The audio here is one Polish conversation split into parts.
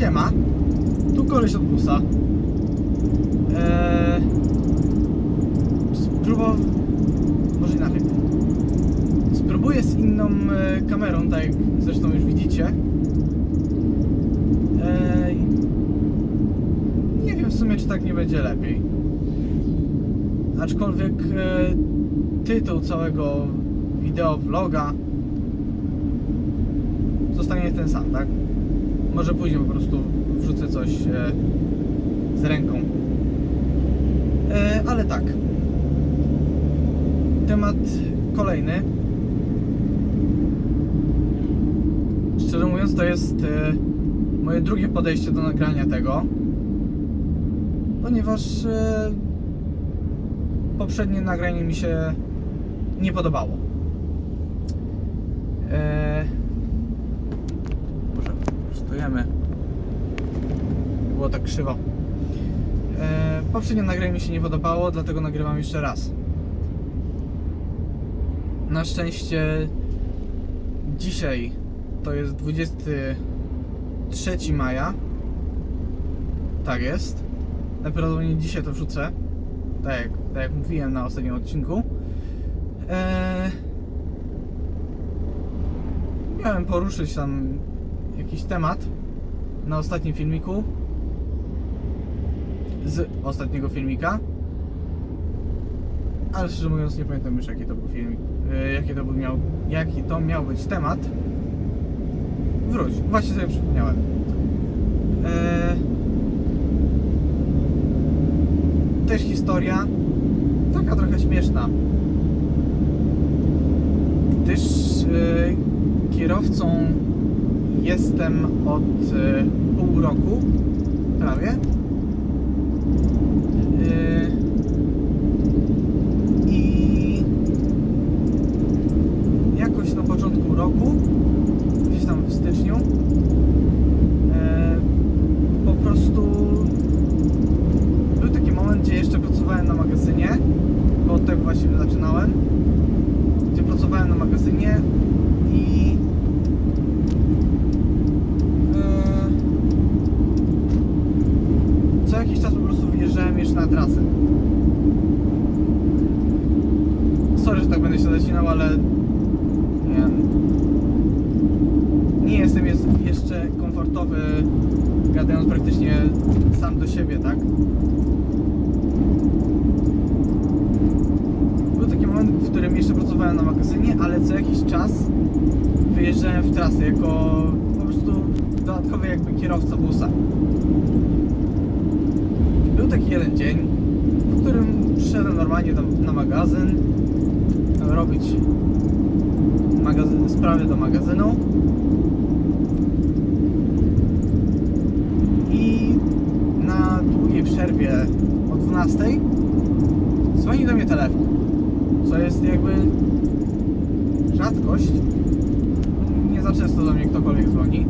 Siema, tu koleś od busa. Eee. Może inaczej. Spróbuję z inną e, kamerą, tak jak zresztą już widzicie. Eee, nie wiem w sumie, czy tak nie będzie lepiej. Aczkolwiek e, tytuł całego wideo vloga zostanie ten sam, tak? Może później po prostu wrzucę coś e, z ręką. E, ale tak. Temat kolejny. Szczerze mówiąc, to jest e, moje drugie podejście do nagrania tego. Ponieważ poprzednie nagranie mi się nie podobało. Stojemy. Było tak krzywo. E, poprzednie nagranie mi się nie podobało, dlatego nagrywam jeszcze raz. Na szczęście dzisiaj to jest 23 maja. Tak jest. Najprawdopodobniej dzisiaj to wrzucę. Tak jak, tak jak mówiłem na ostatnim odcinku. Eee, miałem poruszyć tam jakiś temat na ostatnim filmiku. Z ostatniego filmika. Ale szczerze mówiąc nie pamiętam już jaki to był filmik e, jaki to był miał jaki to miał być temat. Wróć, właśnie sobie przypomniałem. E, też historia taka trochę śmieszna. Gdyż e, kierowcą jestem od e, pół roku prawie. Yy, I jakoś na początku roku, gdzieś tam w styczniu, yy, po prostu był taki moment, gdzie jeszcze pracowałem na magazynie, bo od tego właściwie zaczynałem, gdzie pracowałem na magazynie i yy, co jakiś czas po prostu wyjeżdżałem jeszcze na trasę. Sorry, że tak będę się zacinał, ale nie, nie jestem jest jeszcze komfortowy gadając praktycznie sam do siebie, tak? Był taki moment, w którym jeszcze pracowałem na magazynie, ale co jakiś czas wyjeżdżałem w trasę jako po prostu dodatkowy jakby kierowca busa. Był taki jeden dzień, w którym przyszedłem normalnie tam na magazyn, robić magazyn, sprawy do magazynu. I na długiej przerwie o 12 dzwoni do mnie telefon, co jest jakby rzadkość. Nie za często do mnie ktokolwiek dzwoni.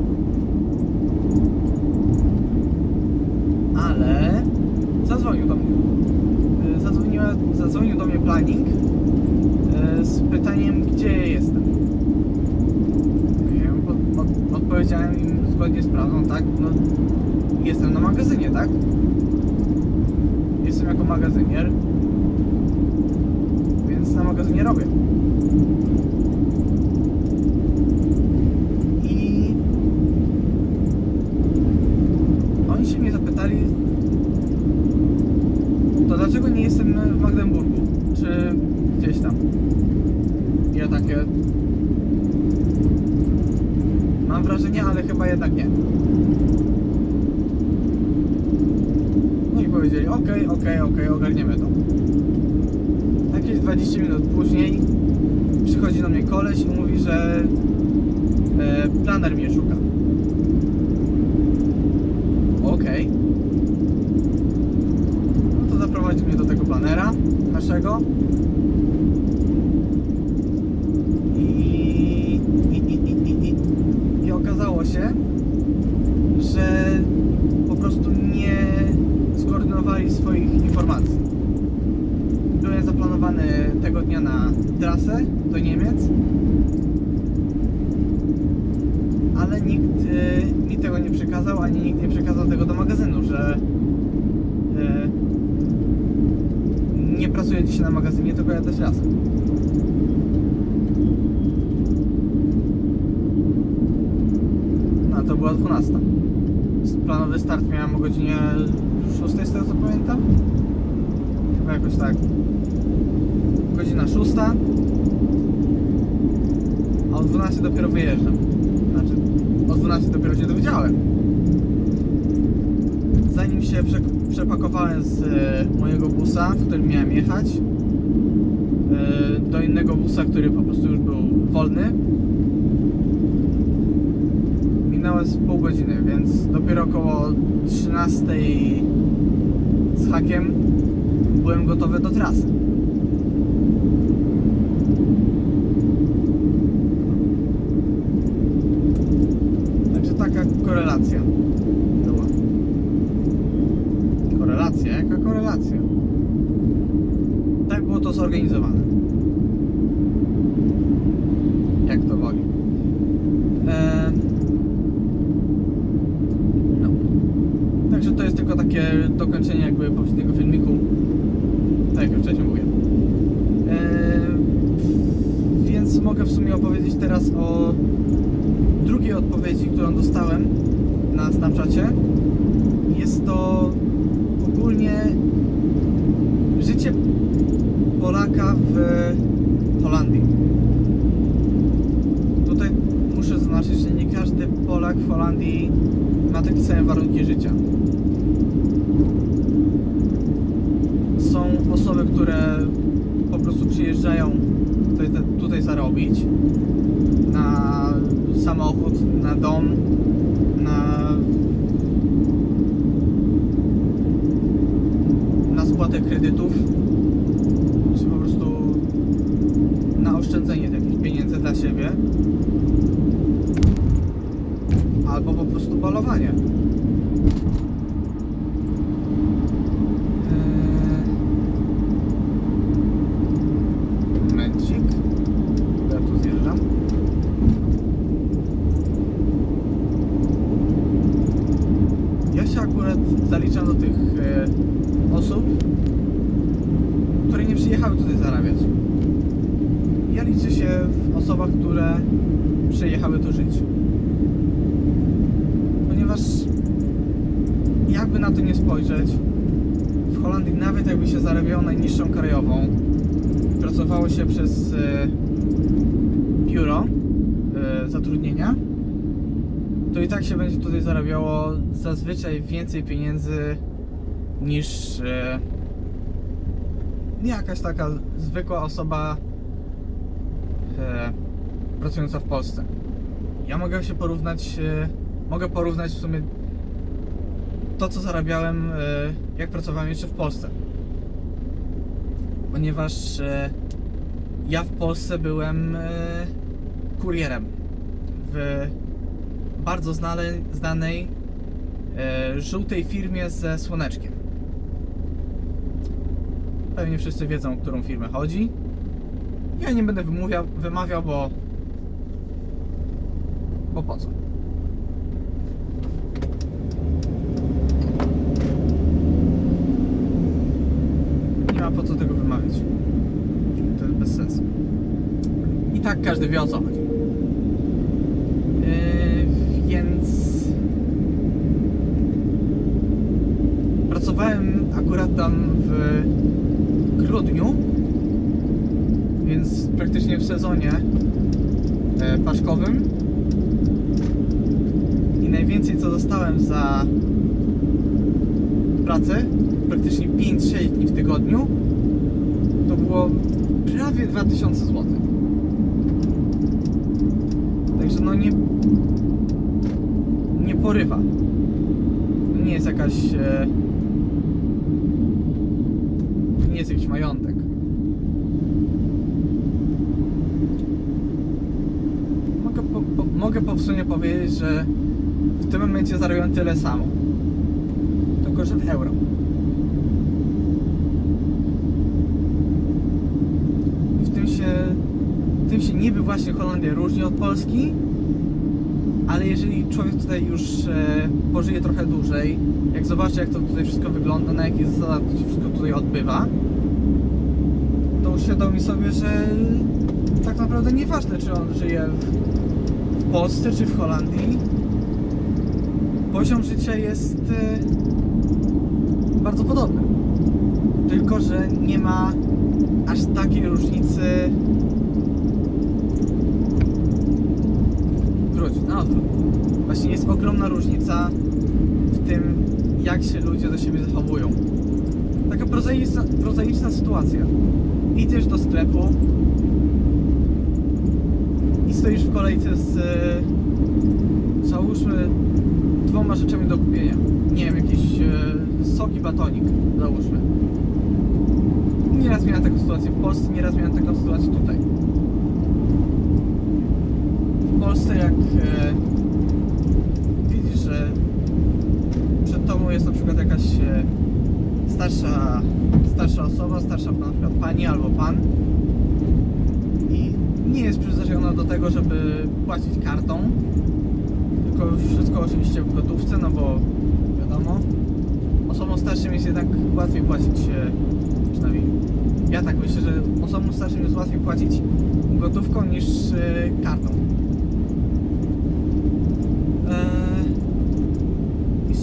ale zadzwonił do mnie. Zadzwoniła, zadzwonił do mnie planning No, jestem na magazynie, tak? 20 minut później. Przychodzi do mnie koleś i mówi, że e, planer mnie szuka. Okej. No to zaprowadzi mnie do tego planera naszego. I, i, i, i, i, i, i okazało się, że po prostu nie skoordynowali swoich informacji. Byłem zaplanowany tego dnia na trasę do Niemiec, ale nikt e, mi tego nie przekazał, ani nikt nie przekazał tego do magazynu, że e, nie pracuję dzisiaj na magazynie, tylko jadę z lasem. No to była 12. Planowy start miałem o godzinie 6 z tego co pamiętam. Chyba jakoś tak. Godzina 6. A o 12 dopiero wyjeżdżam. Znaczy, o 12 dopiero się dowiedziałem. Zanim się prze, przepakowałem z e, mojego busa, w którym miałem jechać, e, do innego busa, który po prostu już był wolny, minęło z pół godziny, więc dopiero około 13 z hakiem byłem gotowy do trasy. Także taka korelacja była. Korelacja? Jaka korelacja? Tak było to zorganizowane. Jak to woli. Eee, no. Także to jest tylko takie dokończenie jakby poprzedniego filmiku. Tak jak już wcześniej mówiłem. Eee, więc mogę w sumie opowiedzieć teraz o drugiej odpowiedzi, którą dostałem na Snapchacie. Jest to ogólnie życie Polaka w Holandii. Tutaj muszę zaznaczyć, że nie każdy Polak w Holandii ma takie same warunki życia. Są osoby, które po prostu przyjeżdżają tutaj, tutaj zarobić na samochód, na dom, na na spłatę kredytów czy po prostu na oszczędzenie jakichś pieniędzy dla siebie albo po prostu balowanie Eee, Momencik ja tu zjeżdżam Ja się akurat zaliczam do tych e, osób, które nie przyjechały tutaj zarabiać. Ja liczę się w osobach, które przyjechały tu żyć. Ponieważ jakby na to nie spojrzeć, w Holandii nawet zarabiało najniższą krajową, pracowało się przez e, biuro e, zatrudnienia, to i tak się będzie tutaj zarabiało zazwyczaj więcej pieniędzy niż e, jakaś taka zwykła osoba pracująca w Polsce. Ja mogę się porównać, mogę porównać w sumie to, co zarabiałem, jak pracowałem jeszcze w Polsce. Ponieważ e, ja w Polsce byłem e, kurierem w bardzo znane, znanej e, żółtej firmie ze słoneczkiem. Pewnie wszyscy wiedzą, o którą firmę chodzi. Ja nie będę wymawiał, bo. Bo po co? Nie ma po co tego wymawiać. To jest bez sensu. I tak każdy wie o co chodzi. Yy, więc pracowałem akurat tam w grudniu, więc praktycznie w sezonie e, paszkowym i najwięcej co dostałem za pracę, praktycznie 5-6 dni w tygodniu, to było prawie 2000 zł. Także no nie nie porywa. Nie jest jakaś e, nie jest jakiś majątek. Mogę po, po, mogę po w sumie powiedzieć, że w tym momencie zarabiam tyle samo. Tylko, że w euro. I w tym się, niby właśnie Holandia różni od Polski, ale jeżeli człowiek tutaj już e, pożyje trochę dłużej, jak zobaczy jak to tutaj wszystko wygląda, na jakich zasadach to się wszystko tutaj odbywa, to uświadomi sobie, że tak naprawdę nieważne czy on żyje w, w Polsce czy w Holandii, poziom życia jest e, bardzo podobny. Tylko, że nie ma aż takiej różnicy. Wróć, na. Właśnie jest ogromna różnica w tym, jak się ludzie do siebie zachowują. Taka prozaiczna, prozaiczna sytuacja. Idziesz do sklepu i stoisz w kolejce z e, załóżmy dwoma rzeczami do kupienia. Nie wiem, jakiś e, sok i batonik, załóżmy. Nieraz miałem taką sytuację w Polsce, nieraz miałem taką sytuację tutaj. Polsce jak e, widzisz, że przed tobą jest na przykład jakaś e, starsza, starsza osoba, starsza na przykład pani albo pan i nie jest przyzwyczajona do tego, żeby płacić kartą, tylko wszystko oczywiście w gotówce, no bo wiadomo, osobom starszym jest jednak łatwiej płacić, e, przynajmniej ja tak myślę, że osobom starszym jest łatwiej płacić gotówką niż e, kartą. Eee, I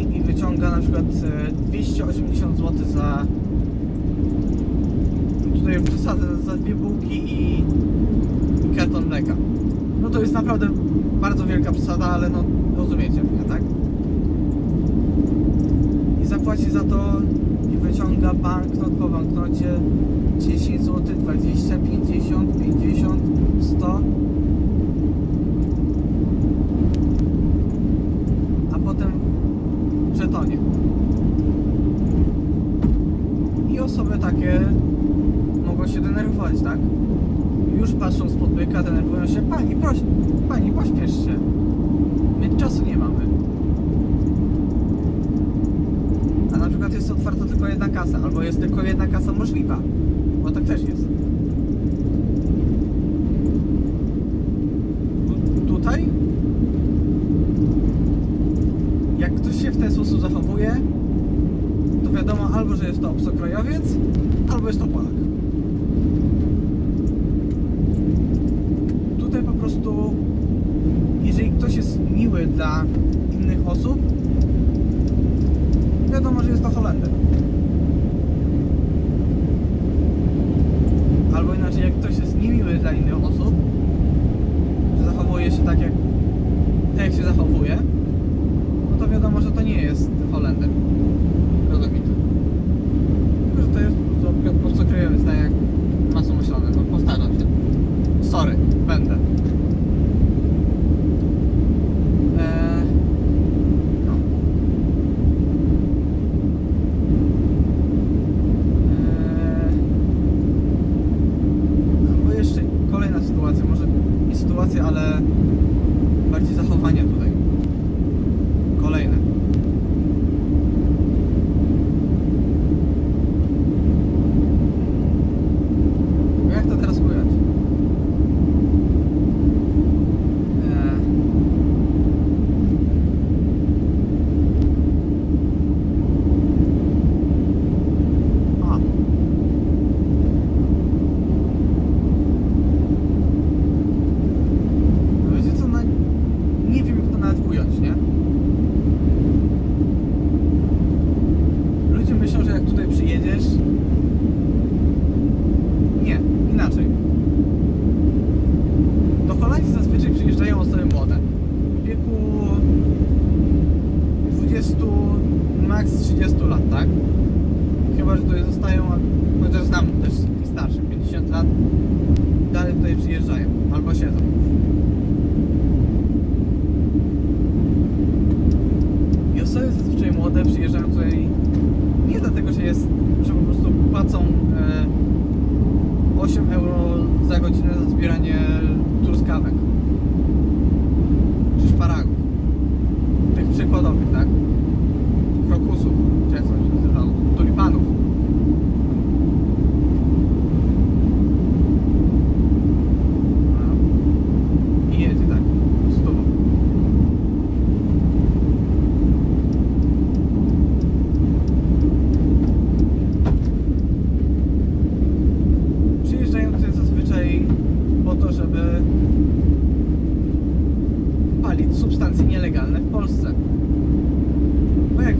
i wyciąga na przykład e, 280 zł za tutaj w zasadę za dwie bułki i, i karton mleka. No to jest naprawdę bardzo wielka przesada, ale no rozumiecie mnie, tak? I zapłaci za to i wyciąga banknot po banknocie 10 zł, 20, 50, 50, 100 a potem w żetonie. I osoby takie mogą się denerwować, tak? Już patrzą spod byka, denerwują się. Pani, proszę, pani, pośpiesz się. My czasu nie mamy. A na przykład jest otwarta tylko jedna kasa, albo jest tylko jedna kasa możliwa. Bo tak też jest. Tu- Tutaj jak ktoś się w ten sposób zachowuje, to wiadomo albo, że jest to obcokrajowiec, albo jest to Polak. Tutaj po prostu, jeżeli ktoś jest miły dla innych osób, wiadomo, że jest to Holender.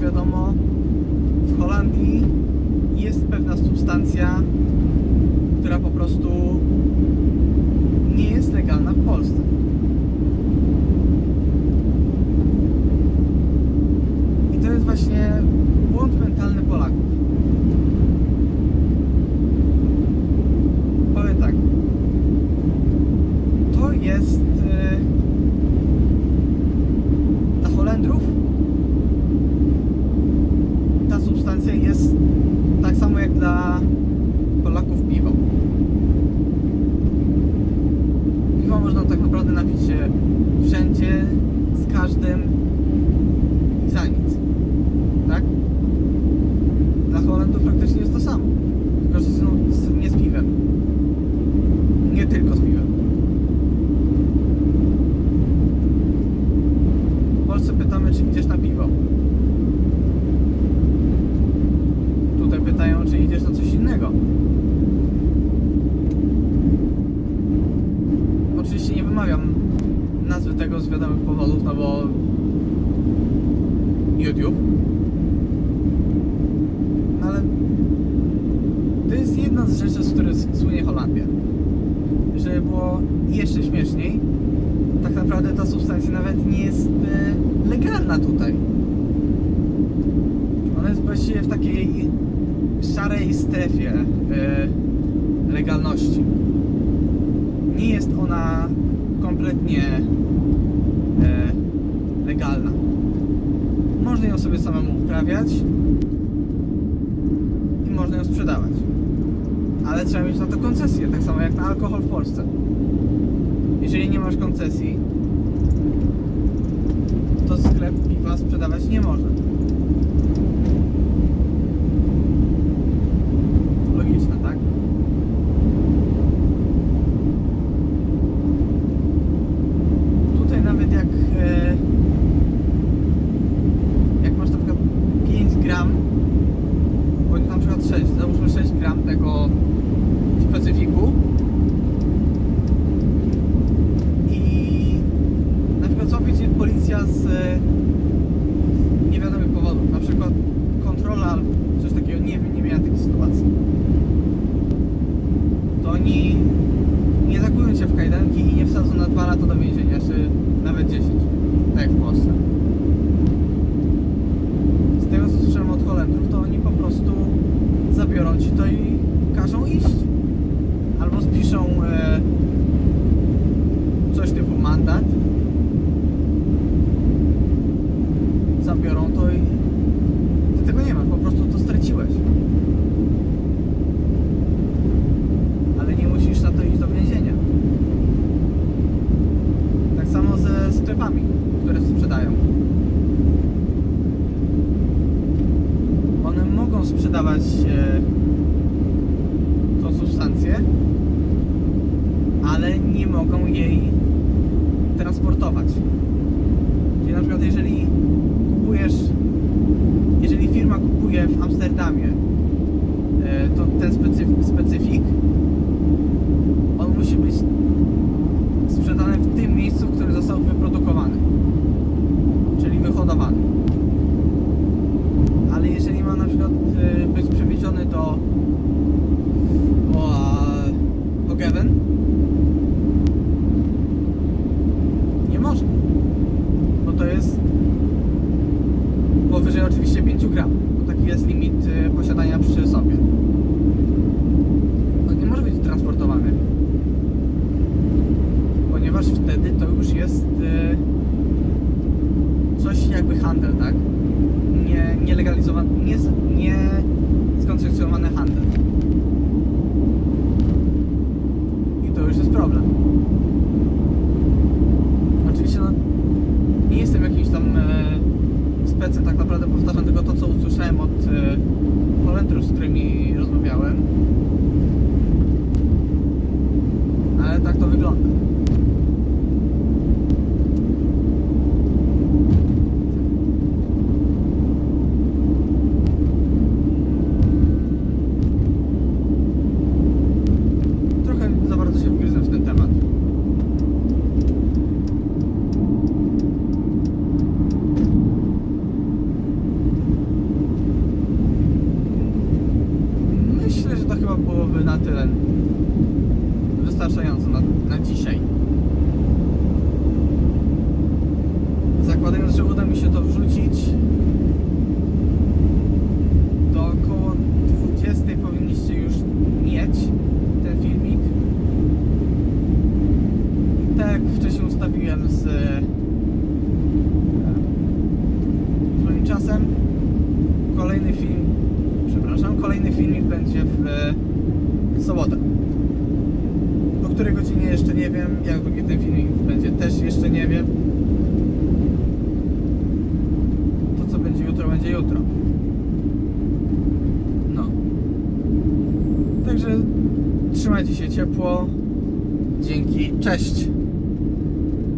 wiadomo, w Holandii jest pewna substancja, z każdym żeby było jeszcze śmieszniej, tak naprawdę ta substancja nawet nie jest e, legalna tutaj. Ona jest właściwie w takiej szarej strefie e, legalności. Nie jest ona kompletnie e, legalna. Można ją sobie samemu uprawiać, ale trzeba mieć na to koncesję, tak samo jak na alkohol w Polsce. Jeżeli nie masz koncesji, to sklep piwa sprzedawać nie może. nie zakują się w kajdanki i nie wsadzą na dwa lata do więzienia, czy nawet 10, tak jak w Polsce. sprzedawać e, tą substancję, ale nie mogą jej transportować. jest powyżej oczywiście 5 gram. Bo taki jest limit y, posiadania przy sobie.